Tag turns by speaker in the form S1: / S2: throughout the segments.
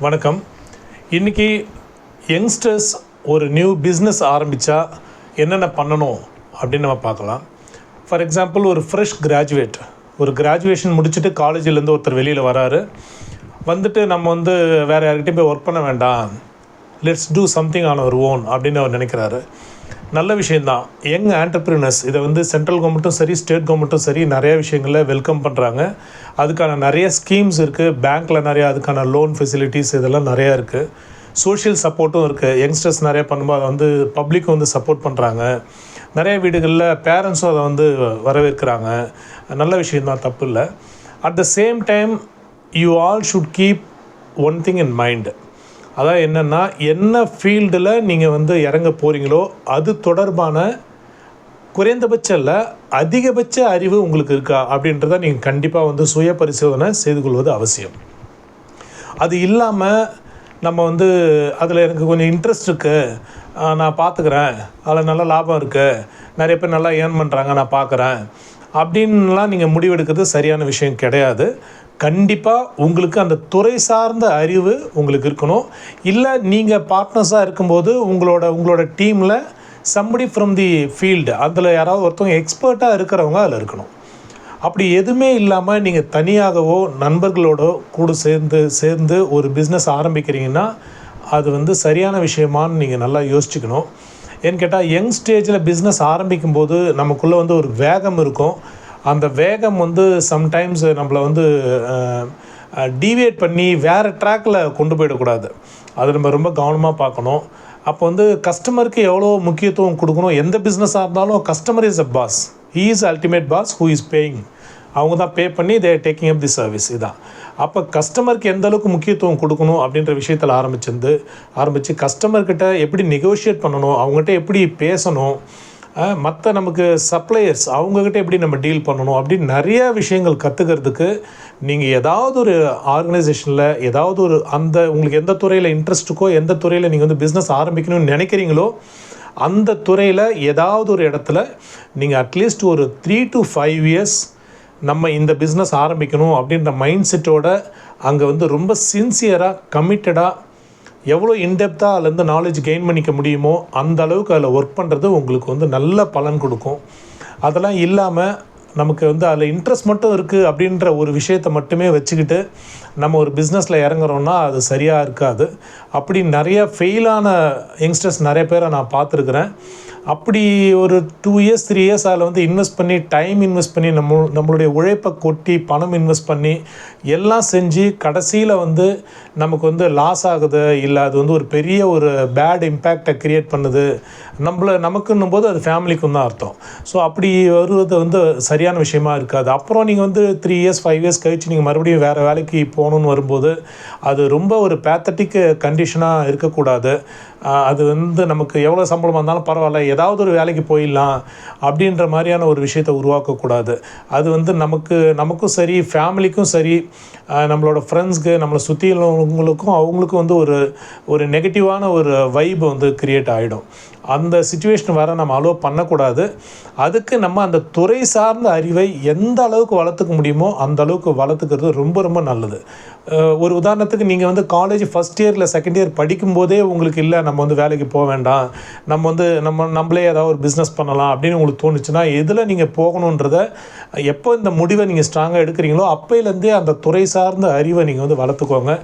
S1: வணக்கம். இன்றைக்கி யங்ஸ்டர்ஸ் ஒரு நியூ பிஸ்னஸ் ஆரம்பித்தா என்னென்ன பண்ணணும் அப்படின்னு நம்ம பார்க்கலாம். ஃபார் எக்ஸாம்பிள் ஒரு ஃப்ரெஷ் கிராஜுவேட் ஒரு கிராஜுவேஷன் முடிச்சுட்டு காலேஜிலேருந்து ஒருத்தர் வெளியில் வராரு. வந்துட்டு நம்ம வந்து வேறு யார்கிட்டையும் போய் ஒர்க் பண்ண வேண்டாம். Let's do something on our own அப்படின்னு அவர் நினைக்கிறாரு. நல்ல விஷயந்தான் யங் ஆண்டர்பிரினர்ஸ் இதை வந்து சென்ட்ரல் கவர்மெண்ட்டும் சரி ஸ்டேட் கவர்மெண்ட்டும் சரி நிறையா விஷயங்களில் வெல்கம் பண்ணுறாங்க அதுக்கான நிறைய ஸ்கீம்ஸ் இருக்குது பேங்க்கில் நிறையா அதுக்கான லோன் ஃபெசிலிட்டிஸ் இதெல்லாம் நிறையா இருக்குது சோஷியல் சப்போர்ட்டும் இருக்குது யங்ஸ்டர்ஸ் நிறையா பண்ணும்போது அதை வந்து பப்ளிக்கும் வந்து சப்போர்ட் பண்ணுறாங்க நிறைய வீடுகளில் பேரண்ட்ஸும் அதை வந்து வரவேற்கிறாங்க. நல்ல விஷயந்தான் தப்பு இல்லை. At the same time you all should keep one thing in mind அதான் என்னென்னா என்ன ஃபீல்டில் நீங்கள் வந்து இறங்க போகிறீங்களோ அது தொடர்பான குறைந்தபட்சம் இல்லை அதிகபட்ச அறிவு உங்களுக்கு இருக்கா அப்படின்றத நீங்கள் கண்டிப்பாக வந்து சுய பரிசோதனை செய்து கொள்வது அவசியம். அது இல்லாமல் நம்ம வந்து அதில் எனக்கு கொஞ்சம் இன்ட்ரெஸ்ட் இருக்குது நான் பார்த்துக்கிறேன் அதில் நல்ல லாபம் இருக்குது நிறைய பேர் நல்லா ஏர்ன் பண்ணுறாங்க நான் பார்க்குறேன் அப்படின்லாம் நீங்கள் முடிவெடுக்கிறது சரியான விஷயம் கிடையாது. கண்டிப்பாக உங்களுக்கு அந்த துறை சார்ந்த அறிவு உங்களுக்கு இருக்கணும். இல்லை நீங்கள் பார்ட்னர்ஸாக இருக்கும்போது உங்களோட உங்களோட டீமில் சம்படி ஃப்ரம் தி ஃபீல்டு அதில் யாராவது ஒருத்தவங்க எக்ஸ்பர்ட்டாக இருக்கிறவங்க அதில் இருக்கணும். அப்படி எதுவுமே இல்லாமல் நீங்கள் தனியாகவோ நண்பர்களோட கூட சேர்ந்து சேர்ந்து ஒரு பிஸ்னஸ் ஆரம்பிக்கிறீங்கன்னா அது வந்து சரியான விஷயமான்னு நீங்கள் நல்லா யோசிச்சுக்கணும். ஏன்னு கேட்டால் யங் ஸ்டேஜில் பிஸ்னஸ் ஆரம்பிக்கும்போது நமக்குள்ளே வந்து ஒரு வேகம் இருக்கும். அந்த வேகம் வந்து சம்டைம்ஸ் நம்மளை வந்து டீவியேட் பண்ணி வேறு ட்ராக்கில் கொண்டு போயிடக்கூடாது. அது நம்ம ரொம்ப கவனமாக பார்க்கணும். அப்போ வந்து கஸ்டமருக்கு எவ்வளோ முக்கியத்துவம் கொடுக்கணும் எந்த பிஸ்னஸாக இருந்தாலும் customer is a boss he is ultimate boss who is paying அவங்க தான் பே பண்ணி தே டேக்கிங் அப் தி சர்வீஸ் இதான். அப்போ கஸ்டமருக்கு எந்த அளவுக்கு முக்கியத்துவம் கொடுக்கணும் அப்படின்ற விஷயத்தில் ஆரம்பிச்சிருந்து ஆரம்பித்து கஸ்டமர்கிட்ட எப்படி நெகோஷியேட் பண்ணணும் அவங்ககிட்ட எப்படி பேசணும் மற்ற நமக்கு சப்ளையர்ஸ் அவங்கக்கிட்ட எப்படி நம்ம டீல் பண்ணணும் அப்படின்னு நிறைய விஷயங்கள் கற்றுக்கிறதுக்கு நீங்கள் ஏதாவது ஒரு ஆர்கனைசேஷனில் ஏதாவது ஒரு அந்த உங்களுக்கு எந்த துறையில் இன்ட்ரெஸ்ட்டுக்கோ எந்த துறையில் நீங்கள் வந்து பிஸ்னஸ் ஆரம்பிக்கணும்னு நினைக்கிறீங்களோ அந்த துறையில் ஏதாவது ஒரு இடத்துல நீங்கள் அட்லீஸ்ட் ஒரு த்ரீ டு ஃபைவ் இயர்ஸ் நம்ம இந்த பிஸ்னஸ் ஆரம்பிக்கணும் அப்படின்ற மைண்ட் செட்டோட அங்கே வந்து ரொம்ப சின்சியராக கமிட்டடாக எவ்வளோ இன்டெப்த்தாக அதுலேருந்து நாலேஜ் கெயின் பண்ணிக்க முடியுமோ அந்த அளவுக்கு அதில் ஒர்க் பண்ணுறது உங்களுக்கு வந்து நல்ல பலன் கொடுக்கும். அதெல்லாம் இல்லாமல் நமக்கு வந்து அதில் இன்ட்ரெஸ்ட் மட்டும் இருக்குது அப்படின்ற ஒரு விஷயத்தை மட்டுமே வச்சுக்கிட்டு நம்ம ஒரு பிஸ்னஸில் இறங்குறோன்னா அது சரியாக இருக்காது. அப்படி நிறைய ஃபெயிலான யங்ஸ்டர்ஸ் நிறைய பேரை நான் பார்த்துருக்குறேன். அப்படி ஒரு டூ இயர்ஸ் த்ரீ இயர்ஸ் அதில் வந்து இன்வெஸ்ட் பண்ணி டைம் இன்வெஸ்ட் பண்ணி நம்ம நம்மளுடைய உழைப்பை கொட்டி பணம் இன்வெஸ்ட் பண்ணி எல்லாம் செஞ்சு கடைசியில் வந்து நமக்கு வந்து லாஸ் ஆகுது இல்லை அது வந்து ஒரு பெரிய ஒரு பேட் இம்பேக்டை க்ரியேட் பண்ணுது. நம்மள நமக்குன்னும் போது அது ஃபேமிலிக்கும் தான் அர்த்தம். ஸோ அப்படி வருவது வந்து சரியான விஷயமா இருக்காது. அப்புறம் நீங்கள் வந்து த்ரீ இயர்ஸ் ஃபைவ் இயர்ஸ் கழிச்சு நீங்கள் மறுபடியும் வேறு வேலைக்கு போகணுன்னு வரும்போது அது ரொம்ப ஒரு பேத்தட்டிக் கண்டிஷனாக இருக்கக்கூடாது. அது வந்து நமக்கு எவ்வளோ சம்பளம் வந்தாலும் பரவாயில்ல. ஏதாவது ஒரு வேலைக்கு போயிடலாம் அப்படின்ற மாதிரியான ஒரு விஷயத்தை உருவாக்கக்கூடாது. அது வந்து நமக்கு நமக்கும் சரி ஃபேமிலிக்கும் சரி நம்மளோட ஃப்ரெண்ட்ஸ்க்கு நம்மளை சுற்றி உள்ளவங்களுக்கும் அவங்களுக்கும் வந்து ஒரு ஒரு நெகட்டிவான ஒரு வைப் வந்து க்ரியேட் ஆகிடும் அந்த சுச்சுவேஷன் வர நம்ம அலோவ் பண்ணக்கூடாது. அதுக்கு நம்ம அந்த துறை சார்ந்த அறிவை எந்த அளவுக்கு வளர்த்துக்க முடியுமோ அந்த அளவுக்கு வளர்த்துக்கிறது ரொம்ப ரொம்ப நல்லது. ஒரு உதாரணத்துக்கு நீங்கள் வந்து காலேஜ் ஃபஸ்ட் இயரில் செகண்ட் இயர் படிக்கும்போதே உங்களுக்கு இல்லை நம்ம வந்து வேலைக்கு போக வேண்டாம். நம்ம வந்து நம்ம நம்மளே ஏதாவது ஒரு பிஸ்னஸ் பண்ணலாம் அப்படின்னு உங்களுக்கு தோணுச்சுன்னா எதில் நீங்கள் போகணுன்றத எப்போ இந்த முடிவை நீங்கள் ஸ்ட்ராங்காக எடுக்கிறீங்களோ அப்போலேருந்தே அந்த துறை சார்ந்த அறிவை நீங்கள் வந்து வளர்த்துக்கோங்க.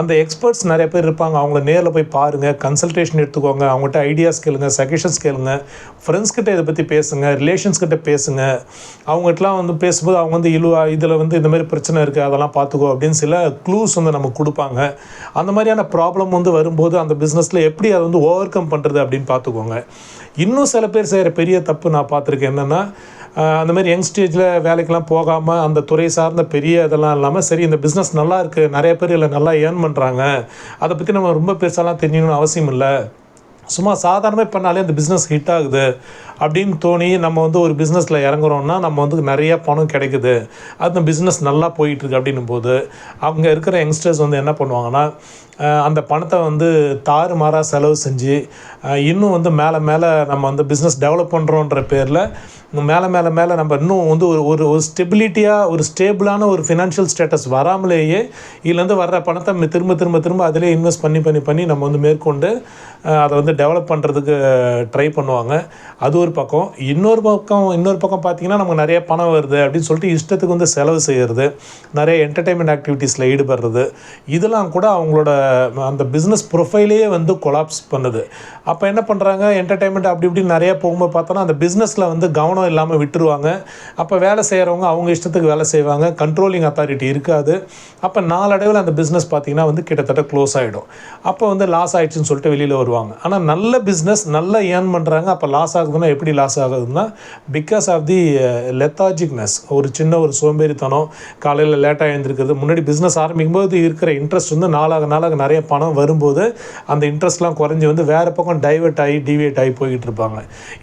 S1: அந்த எக்ஸ்பர்ட்ஸ் நிறைய பேர் இருப்பாங்க. அவங்கள நேரில் போய் பாருங்கள் கன்சல்டேஷன் எடுத்துக்கோங்க. அவங்ககிட்ட ஐடியாஸ் கேளுங்க சஜஷன்ஸ் கேளுங்க. ஃப்ரெண்ட்ஸ் கிட்ட இதை பற்றி பேசுங்க ரிலேஷன்ஸ்கிட்ட பேசுங்க. அவங்ககிட்டலாம் வந்து பேசும்போது அவங்க வந்து இழுவா இதில் வந்து இந்த மாதிரி பிரச்சனை இருக்குது அதெல்லாம் பார்த்துக்கோ அப்படின்னு சில க்ளூஸ் வந்து நமக்கு கொடுப்பாங்க. அந்த மாதிரியான ப்ராப்ளம் வந்து வரும்போது அந்த பிஸ்னஸில் எப்படி அதை வந்து ஓவர் கம் பண்ணுறது அப்படின்னு பார்த்துக்கோங்க இன்னும் சில பேர் செய்கிற பெரிய தப்பு நான் பார்த்துருக்கேன் என்னென்னா அந்த மாதிரி யங் ஸ்டேஜில் வேலைக்கெலாம் போகாமல் அந்த துறை சார்ந்த பெரிய இதெல்லாம் இல்லாமல் சரி இந்த பிஸ்னஸ் நல்லா இருக்குது நிறைய பேர் இல்லை நல்லா ஏர்ன் பண்ணுறாங்க அதை பற்றி நம்ம ரொம்ப பெருசாலாம் தெரியணும்னு அவசியம் இல்லை. சும்மா சாதாரணமாக பண்ணாலே அந்த பிஸ்னஸ் ஹிட் ஆகுது. அப்படின்னு தோணி நம்ம வந்து ஒரு பிஸ்னஸில் இறங்குறோம்னா நம்ம வந்து நிறைய பணம் கிடைக்குது. அந்த பிஸ்னஸ் நல்லா போயிட்டுருக்கு அப்படின்னும் போது அவங்க இருக்கிற யங்ஸ்டர்ஸ் வந்து என்ன பண்ணுவாங்கன்னா அந்த பணத்தை வந்து தாறுமாறாக செலவு செஞ்சு இன்னும் வந்து மேலே மேலே நம்ம வந்து பிஸ்னஸ் டெவலப் பண்ணுறோன்ற பேரில் மேலே மேலே மேலே நம்ம இன்னும் வந்து ஒரு ஒரு ஒரு ஸ்டெபிலிட்டியாக ஒரு ஸ்டேபிளான ஒரு ஃபினான்ஷியல் ஸ்டேட்டஸ் வராமலேயே இதுலேருந்து வர்ற பணத்தை திரும்ப திரும்ப திரும்ப அதிலே இன்வெஸ்ட் பண்ணி பண்ணி பண்ணி நம்ம வந்து மேற்கொண்டு அதை வந்து டெவலப் பண்ணுறதுக்கு ட்ரை பண்ணுவாங்க. அது ஒரு பக்கம் இன்னொரு பக்கம் இன்னொரு பக்கம் பார்த்தீங்கன்னா நமக்கு நிறைய பணம் வருது அப்படின்னு சொல்லிட்டு இஷ்டத்துக்கு வந்து செலவு செய்கிறது நிறைய என்டர்டெயின்மெண்ட் ஆக்டிவிட்டீஸில் ஈடுபடுறது இதெல்லாம் கூட அவங்களோட அந்த பிஸ்னஸ் ப்ரொஃபைலையே வந்து கொலாப்ஸ் பண்ணுது. அப்போ என்ன பண்ணுறாங்க என்டர்டெயின்மெண்ட் அப்படி இப்படி நிறைய போகும்போது பார்த்தோன்னா அந்த பிஸ்னஸில் வந்து கவனம் இல்லாமல் விட்டுருவாங்க. அப்போ வேலை செய்கிறவங்க அவங்க இஷ்டத்துக்கு வேலை செய்வாங்க. கண்ட்ரோலிங் அத்தாரிட்டி இருக்காது. அப்போ நாளடைவில் அந்த பிஸ்னஸ் பார்த்தீங்கன்னா வந்து கிட்டத்தட்ட க்ளோஸ் ஆகிடும் அப்போ வந்து லாஸ் ஆகிடுச்சின்னு சொல்லிட்டு வெளியில் வருவாங்க. ஆனால் நல்ல பிஸ்னஸ் நல்லா ஏர்ன் பண்ணுறாங்க அப்போ லாஸ் ஆகுதுன்னா எப்படி லாஸ் ஆகுதுன்னா பிகாஸ் ஆஃப் தி லெத்தாஜிக்னஸ் ஒரு சின்ன ஒரு சோம்பேறித்தனம் காலையில் லேட்டாக எழுந்திருக்கிறது முன்னாடி பிஸ்னஸ் ஆரம்பிக்கும் போது இருக்கிற இன்ட்ரெஸ்ட் வந்து நாளாக நாளாக நிறைய பணம் வரும்போது அந்த இன்ட்ரெஸ்ட்லாம் குறைஞ்சி வந்து வேறு பக்கம் டைவர்ட் ஆகி டிவியேட் ஆகி போய்கிட்டு இருப்பாங்க.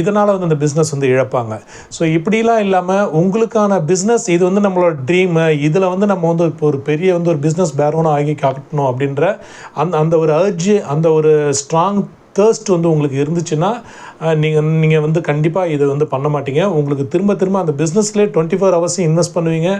S1: இதனால் வந்து அந்த பிஸ்னஸ் வந்து இழப்பாங்க. ஸோ இப்படிலாம் இல்லாமல் உங்களுக்கான பிஸ்னஸ் இது வந்து நம்மளோட ட்ரீமு இதில் வந்து நம்ம வந்து இப்போ ஒரு பெரிய வந்து ஒரு பிஸ்னஸ் பேரோனாக ஆகி காட்டணும் அப்படின்ற அந்த அந்த ஒரு அர்ஜி அந்த ஒரு ஸ்ட்ராங் தேர்ஸ்ட் வந்து உங்களுக்கு இருந்துச்சுன்னா நீங்கள் நீங்கள் வந்து கண்டிப்பாக இதை வந்து பண்ண மாட்டீங்க. உங்களுக்கு திரும்ப திரும்ப அந்த பிஸ்னஸ்லேயே டுவெண்ட்டி ஃபோர் ஹவர்ஸும் இன்வெஸ்ட் பண்ணுவீங்க.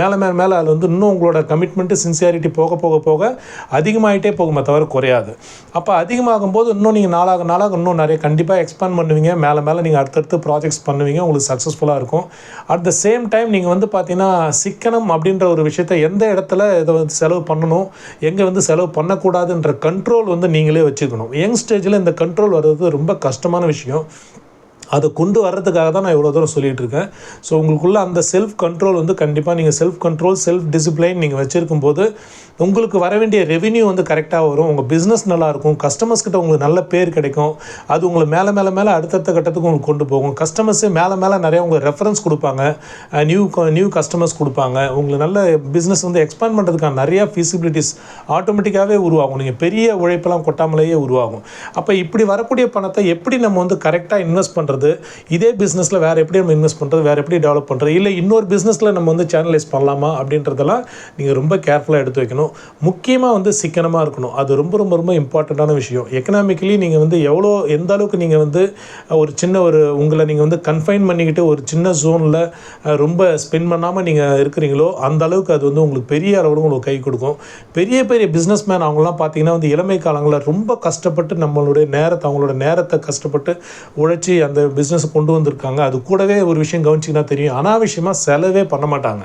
S1: மேலே மேலே மேலே அதில் வந்து இன்னும் உங்களோட கமிட்மெண்ட்டு சின்சியாரிட்டி போக போக போக அதிகமாகிட்டே போகுமே தவிர குறையாது. அப்போ அதிகமாகும் போது இன்னும் நீங்கள் நாளாக நாளாக இன்னும் நிறைய கண்டிப்பாக எக்ஸ்பேண்ட் பண்ணுவீங்க. மேலே மேலே நீங்கள் அடுத்தடுத்து ப்ராஜெக்ட்ஸ் பண்ணுவீங்க. உங்களுக்கு சக்ஸஸ்ஃபுல்லாக இருக்கும். அட் த சேம் டைம் நீங்கள் வந்து பார்த்தீங்கன்னா சிக்கனம் அப்படின்ற ஒரு விஷயத்தை எந்த இடத்துல இதை வந்து செலவு பண்ணணும் எங்கே வந்து செலவு பண்ணக்கூடாதுன்ற கண்ட்ரோல் வந்து நீங்களே வச்சுக்கணும். யங் ஸ்டேஜில் இந்த கண்ட்ரோல் வர்றது ரொம்ப கஷ்டமான விஷயம். değişiyor. அதை கொண்டு வர்றதுக்காக தான் நான் இவ்வளோ தூரம் சொல்லிகிட்டு இருக்கேன் ஸோ உங்களுக்குள்ளே அந்த செல்ஃப் கண்ட்ரோல் வந்து கண்டிப்பாக நீங்கள் செல்ஃப் கண்ட்ரோல் செல்ஃப் டிசிப்ளைன் நீங்கள் வச்சுருக்கும் போது உங்களுக்கு வர வேண்டிய ரெவென்யூ வந்து கரெக்டாக வரும். உங்கள் பிஸ்னஸ் நல்லாயிருக்கும் கஸ்டமர்ஸ் கிட்ட உங்களுக்கு நல்ல பேர் கிடைக்கும். அது உங்களை மேலே மேலே மேலே அடுத்தடுத்த கட்டத்துக்கு உங்களுக்கு கொண்டு போகும். கஸ்டமர்ஸே மேலே மேலே நிறையா உங்களுக்கு ரெஃபரன்ஸ் கொடுப்பாங்க. நியூ நியூ கஸ்டமர்ஸ் கொடுப்பாங்க. உங்களுக்கு நல்ல பிஸ்னஸ் வந்து எக்ஸ்பேண்ட் பண்ணுறதுக்கான நிறையா ஃபீசிபிலிட்டிஸ் ஆட்டோமேட்டிக்காகவே உருவாகும். நீங்கள் பெரிய உழைப்பெல்லாம் கொட்டாமலேயே உருவாகும். அப்போ இப்படி வரக்கூடிய பணத்தை எப்படி நம்ம வந்து கரெக்டாக இன்வெஸ்ட் பண்ணுறது இதே பிஸ்னஸில் வேறு எப்படி நம்ம இன்வெஸ்ட் பண்ணுறது வேறு எப்படி டெவலப் பண்ணுறது இல்லை இன்னொரு பிஸ்னஸில் நம்ம வந்து சேனலைஸ் பண்ணலாமா அப்படின்றதெல்லாம் நீங்கள் ரொம்ப கேர்ஃபுல்லாக எடுத்து வைக்கணும். முக்கியமாக வந்து சிக்கனமாக இருக்கணும். அது ரொம்ப ரொம்ப ரொம்ப இம்பார்ட்டண்ட்டான விஷயம். எக்கனாமிக்கலி நீங்கள் வந்து எவ்வளோ எந்த அளவுக்கு நீங்கள் வந்து ஒரு சின்ன ஒரு உங்களை நீங்கள் வந்து கன்ஃபைன் பண்ணிக்கிட்டு ஒரு சின்ன ஜோனில் ரொம்ப ஸ்பெண்ட் பண்ணாமல் நீங்கள் இருக்கிறீங்களோ அந்த அளவுக்கு அது வந்து உங்களுக்கு பெரிய அளவில் உங்களுக்கு கை கொடுக்கும். பெரிய பெரிய பிஸ்னஸ் மேன் அவங்களாம் பார்த்தீங்கன்னா வந்து இளமை காலங்களில் ரொம்ப கஷ்டப்பட்டு நம்மளுடைய நேரத்தை அவங்களோட நேரத்தை கஷ்டப்பட்டு உழைச்சி அந்த பிஸ்னஸை கொண்டு வந்திருக்காங்க. அது கூடவே ஒரு விஷயம் கவனிச்சிங்கன்னா தெரியும். அனாவசியமாக செலவே பண்ண மாட்டாங்க.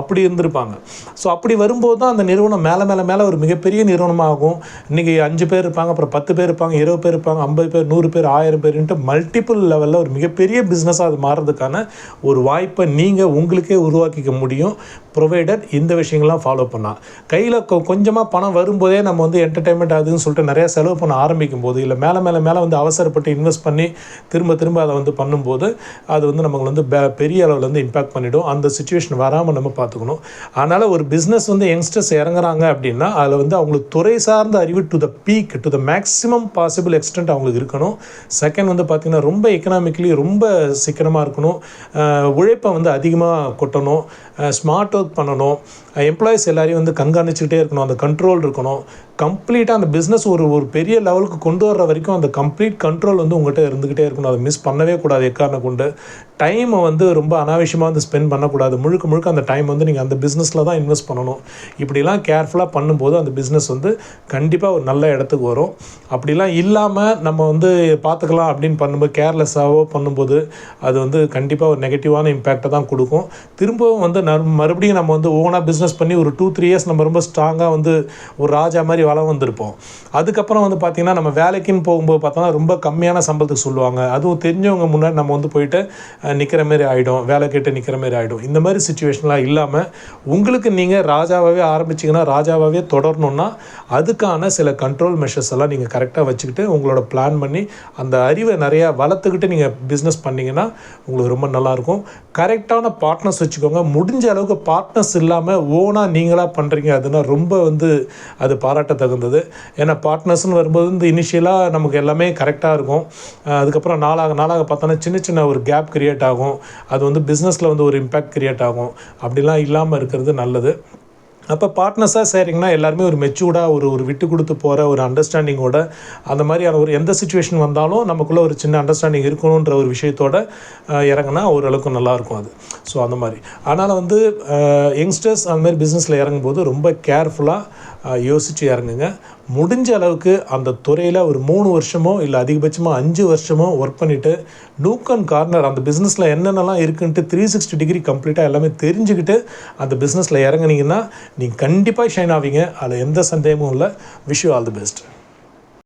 S1: அப்படி இருந்திருப்பாங்க. ஸோ அப்படி வரும்போது தான் அந்த நிறுவனம் மேலே மேலே மேலே ஒரு மிகப்பெரிய நிறுவனமாகும். இன்றைக்கி அஞ்சு பேர் இருப்பாங்க அப்புறம் பத்து பேர் இருப்பாங்க இருபது பேர் இருப்பாங்க ஐம்பது பேர் நூறு பேர் ஆயிரம் பேருன்ட்டு மல்டிபிள் லெவலில் ஒரு மிகப்பெரிய பிஸ்னஸாக அது மாறுறதுக்கான ஒரு வாய்ப்பை நீங்கள் உங்களுக்கே உருவாக்கிக்க முடியும். ப்ரொவைடட் இந்த விஷயங்கள்லாம் ஃபாலோ பண்ணால் கையில் கொஞ்சமாக பணம் வரும்போதே நம்ம வந்து என்டர்டைன்மெண்ட் ஆகுதுன்னு சொல்லிட்டு நிறையா செலவு பண்ண ஆரம்பிக்கும் போது இல்லை மேலே மேலே மேலே வந்து அவசரப்பட்டு இன்வெஸ்ட் பண்ணி திரும்ப திரும்ப அதை வந்து பண்ணும்போது அது வந்து நமக்கு வந்து பெ- பெரிய அளவில் வந்து இம்பாக்ட் பண்ணிவிடும் அந்த சுச்சுவேஷன் வராமல் நம்ம பார்த்துக்கணும். அதனால் ஒரு பிஸ்னஸ் வந்து யங்ஸ்டர்ஸ் இறங்குறாங்க அப்படின்னா அதில் வந்து அவங்களுக்கு துறை சார்ந்த அறிவு to the peak to the maximum possible extent அவங்களுக்கு இருக்கணும். செகண்ட் வந்து பார்த்திங்கன்னா ரொம்ப எக்கனாமிக்கலி ரொம்ப சிக்கனமாக இருக்கணும். உழைப்பை வந்து அதிகமாக கொட்டணும். ஸ்மார்ட் ஒர்க் பண்ணணும். எம்ப்ளாயிஸ் எல்லாரையும் வந்து கண்காணிச்சுக்கிட்டே இருக்கணும். அந்த கண்ட்ரோல் இருக்கணும். கம்ப்ளீட்டாக அந்த பிஸ்னஸ் ஒரு ஒரு பெரிய லெவலுக்கு கொண்டு வர்ற வரைக்கும் அந்த கம்ப்ளீட் கண்ட்ரோல் வந்து உங்கள்கிட்ட இருந்துக்கிட்டே இருக்கணும். அதை மிஸ் பண்ணவே கூடாது எக்காரணம் கொண்டு. டைமை வந்து ரொம்ப அனாவசியமாக வந்து ஸ்பெண்ட் பண்ணக்கூடாது. முழுக்க முழுக்க அந்த டைம் வந்து நீங்கள் அந்த பிஸ்னஸில் தான் இன்வெஸ்ட் பண்ணணும். இப்படிலாம் கேர்ஃபுல்லாக பண்ணும்போது அந்த பிஸ்னஸ் வந்து கண்டிப்பாக ஒரு நல்ல இடத்துக்கு வரும். அப்படிலாம் இல்லாமல் நம்ம வந்து பார்த்துக்கலாம் அப்படின்னு பண்ணும்போது கேர்லெஸ்ஸாகவோ பண்ணும்போது அது வந்து கண்டிப்பாக ஒரு நெகட்டிவான இம்பேக்டை தான் கொடுக்கும். திரும்பவும் வந்து மறுபடியும் நம்ம வந்து ஓனாக பிஸ்னஸ் பண்ணி ஒரு டூ த்ரீ இயர்ஸ் நம்ம ரொம்ப ஸ்ட்ராங்காக வந்து ஒரு ராஜா மாதிரி வளம் வந்திருப்போம். அதுக்கப்புறம் வந்து பார்த்திங்கன்னா நம்ம வேலைக்குன்னு போகும்போது பார்த்தோன்னா ரொம்ப கம்மியான சம்பளத்துக்கு சொல்லுவாங்க. அதுவும் தெரிஞ்சவங்க முன்னாடி நம்ம வந்து போயிட்டு நிற்கிற மாதிரி ஆகிடும் வேலை கேட்டு நிற்கிற மாதிரி ஆகிடும் இந்த மாதிரி சுச்சுவேஷன்லாம் இல்லாமல் உங்களுக்கு நீங்கள் ராஜாவாகவே ஆரம்பிச்சிங்கன்னா ராஜாவாகவே தொடரணும்னா அதுக்கான சில கண்ட்ரோல் மெஷர்ஸ் எல்லாம் நீங்கள் கரெக்டாக வச்சுக்கிட்டு உங்களோட பிளான் பண்ணி அந்த அறிவை நிறையா வளர்த்துக்கிட்டு நீங்கள் பிஸ்னஸ் பண்ணிங்கன்னா உங்களுக்கு ரொம்ப நல்லாயிருக்கும் கரெக்டான பார்ட்னர்ஸ் வச்சுக்கோங்க. முடிஞ்ச அளவுக்கு பார்ட்னர்ஸ் இல்லாமல் ஓனாக நீங்களாக பண்ணுறீங்க அதுனா ரொம்ப வந்து அது பாராட்ட தகுந்தது ஏன்னா பார்ட்னர்ஸ்னு வரும்போது வந்து இனிஷியலாக நமக்கு எல்லாமே கரெக்டாக இருக்கும். அதுக்கப்புறம் நாளாக நாளாக பார்த்தோன்னா சின்ன சின்ன ஒரு கேப் கிரியேட் ஆகும். அது வந்து பிஸ்னஸில் வந்து ஒரு இம்பேக்ட் கிரியேட் ஆகும். அப்படிலாம் இல்லாமல் இருக்கிறது நல்லது. அப்போ பார்ட்னர்ஸாக சேரிங்கன்னா எல்லாருமே ஒரு மெச்சூர்டாக ஒரு ஒரு விட்டு கொடுத்து போகிற ஒரு அண்டர்ஸ்டாண்டிங்கோட அந்த மாதிரியான ஒரு எந்த சுச்சுவேஷன் வந்தாலும் நமக்குள்ளே ஒரு சின்ன அண்டர்ஸ்டாண்டிங் இருக்கணுன்ற ஒரு விஷயத்தோட இறங்கினா இறங்குனா ஓரளவுக்கு நல்லாயிருக்கும் அது. ஸோ அந்த மாதிரி. அதனால் வந்து யங்ஸ்டர்ஸ் அந்த மாதிரி பிஸ்னஸில் இறங்கும்போது ரொம்ப கேர்ஃபுல்லாக யோசித்து இறங்குங்க. முடிஞ்ச அளவுக்கு அந்த துறையில் ஒரு மூணு வருஷமோ இல்லை அதிகபட்சமாக அஞ்சு வருஷமோ ஒர்க் பண்ணிவிட்டு நூக் அண்ட் கார்னர் அந்த பிஸ்னஸில் என்னென்னலாம் இருக்குன்ட்டு த்ரீ சிக்ஸ்டி டிகிரி கம்ப்ளீட்டாக எல்லாமே தெரிஞ்சுக்கிட்டு அந்த பிஸ்னஸில் இறங்குனீங்கன்னா நீங்கள் கண்டிப்பாக ஷைன் ஆவீங்க. அதில் எந்த சந்தேகமும் இல்லை. Wish you all the best